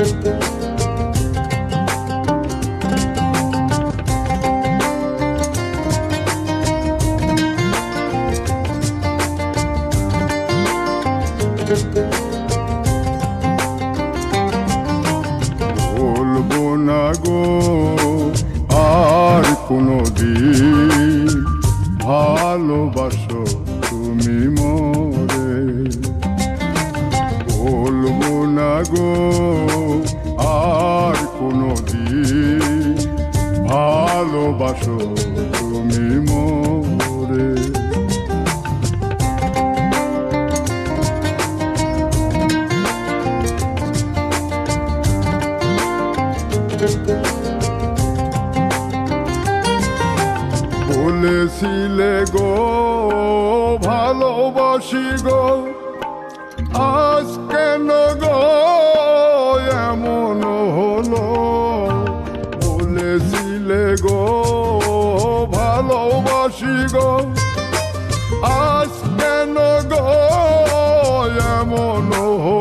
বলব না গো আর কোনো দিন তুমি মোরে। বলব না গো ভালোবাসো তুমি মোরে। বলেছিলে গো ভালোবাসি গো আজ কেন গো?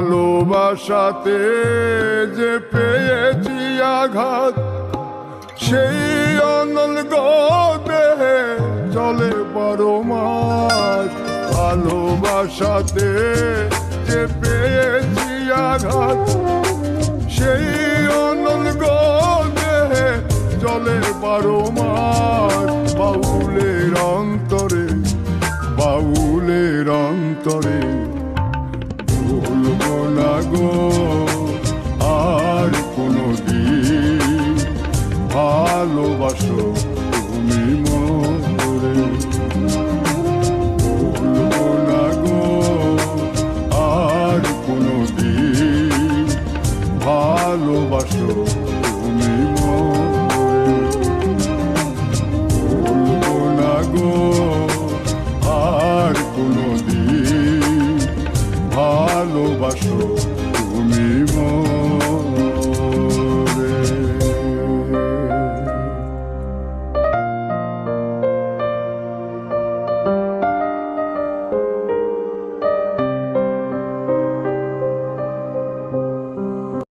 ভালোবাসাতে যে পেয়েছি আঘাত, সেই অনল দেহে চলে বারো মাস ভালোবাসাতে যে পেয়েছি আঘাত, সেই অনল দেহে চলে বারো মাস ভালোবাসো।